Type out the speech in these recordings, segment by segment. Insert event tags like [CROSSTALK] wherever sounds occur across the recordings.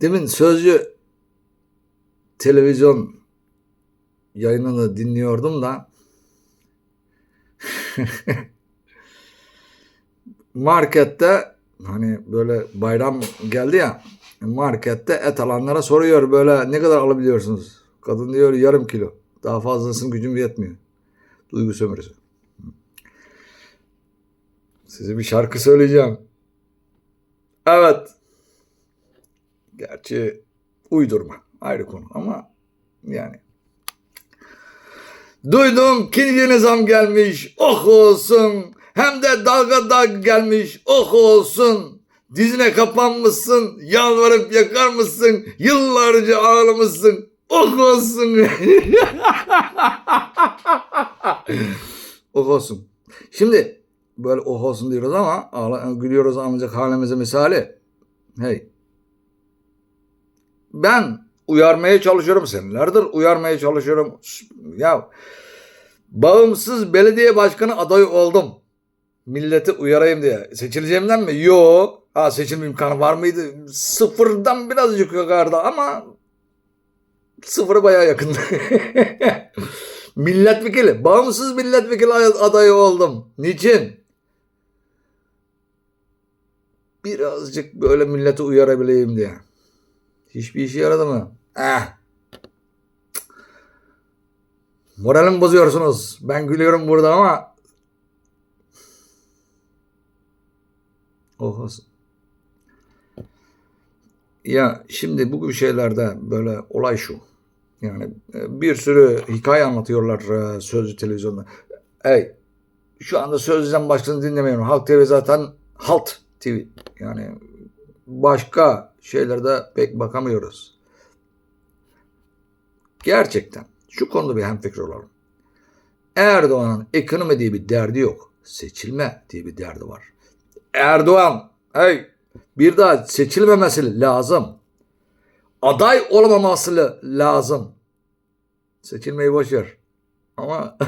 Demin Sözcü televizyon yayınını dinliyordum da [LAUGHS] markette hani böyle bayram geldi ya markette et alanlara soruyor böyle ne kadar alabiliyorsunuz? Kadın diyor yarım kilo. Daha fazlasının gücüm yetmiyor. Duygu sömürüsü. Size bir şarkı söyleyeceğim. Evet. Gerçi uydurma. Ayrı konu ama yani. Duydum ikinci nizam gelmiş. Oh olsun. Hem de dalga dalga gelmiş. Oh olsun. Dizine kapanmışsın. Yalvarıp yakar mısın? Yıllarca ağlamışsın. Oh olsun. [LAUGHS] oh olsun. Şimdi böyle oh olsun diyoruz ama ağla, gülüyoruz ancak halimize misali. Hey. Ben uyarmaya çalışıyorum senelerdir uyarmaya çalışıyorum. Ya bağımsız belediye başkanı adayı oldum. Milleti uyarayım diye. Seçileceğimden mi? Yo. Ha seçilme imkanı var mıydı? Sıfırdan birazcık yukarıda ama sıfırı bayağı yakındı. [LAUGHS] milletvekili, bağımsız milletvekili adayı oldum. Niçin? Birazcık böyle milleti uyarabileyim diye. Hiçbir işe yaradı mı? Eh. Moralimi bozuyorsunuz. Ben gülüyorum burada ama Oh olsun. Ya şimdi bu gibi şeylerde böyle olay şu. Yani e, bir sürü hikaye anlatıyorlar e, sözlü televizyonda. Ey şu anda sözlüden başkasını dinlemiyorum. Halk TV zaten Halt TV. Yani başka şeylerde pek bakamıyoruz. Gerçekten şu konuda bir hemfikir olalım. Erdoğan'ın ekonomi diye bir derdi yok. Seçilme diye bir derdi var. Erdoğan hey bir daha seçilmemesi lazım. Aday olamaması lazım. Seçilmeyi boş. Ama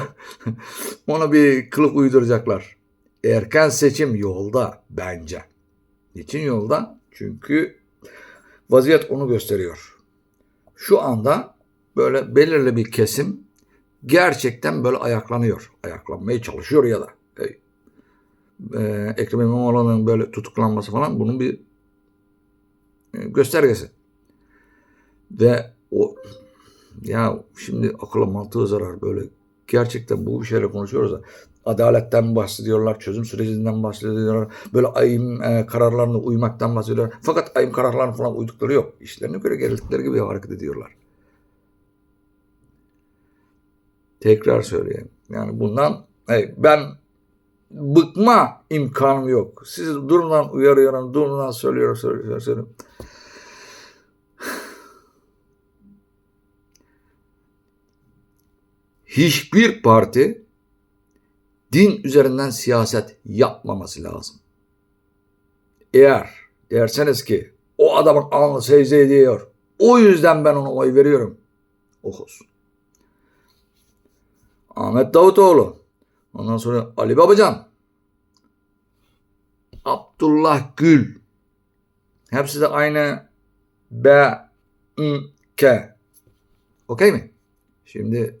[LAUGHS] ona bir kılık uyduracaklar. Erken seçim yolda bence. Niçin yolda? Çünkü vaziyet onu gösteriyor. Şu anda böyle belirli bir kesim gerçekten böyle ayaklanıyor. Ayaklanmaya çalışıyor ya da. Hey, e, Ekrem İmamoğlu'nun böyle tutuklanması falan bunun bir e, göstergesi. Ve o ya şimdi akılla mantığı zarar böyle gerçekten bu şeyle konuşuyoruz da adaletten bahsediyorlar, çözüm sürecinden bahsediyorlar. Böyle ayım e, kararlarına uymaktan bahsediyorlar. Fakat ayım kararlarına falan uydukları yok. İşlerine göre geldikleri gibi hareket ediyorlar. Tekrar söyleyeyim. Yani bundan hey, ben bıkma imkanım yok. Sizi durumdan uyarıyorum, durumdan söylüyorum, söylüyorum, söylüyorum. [SIGHS] Hiçbir parti din üzerinden siyaset yapmaması lazım. Eğer derseniz ki o adamın alnı secde ediyor, o yüzden ben ona oy veriyorum. Oh olsun. Ahmet Davutoğlu, ondan sonra Ali Babacan, Abdullah Gül, hepsi de aynı B, I, K. Okey mi? Şimdi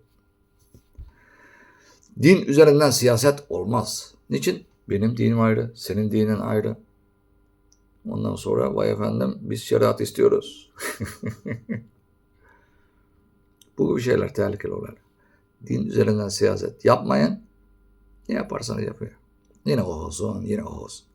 Din üzerinden siyaset olmaz. Niçin? Benim dinim ayrı, senin dinin ayrı. Ondan sonra vay efendim biz şeriat istiyoruz. [LAUGHS] Bu gibi şeyler tehlikeli olaylar. Din üzerinden siyaset yapmayın. Ne yaparsanız yapıyor. Yine o olsun, yine o olsun.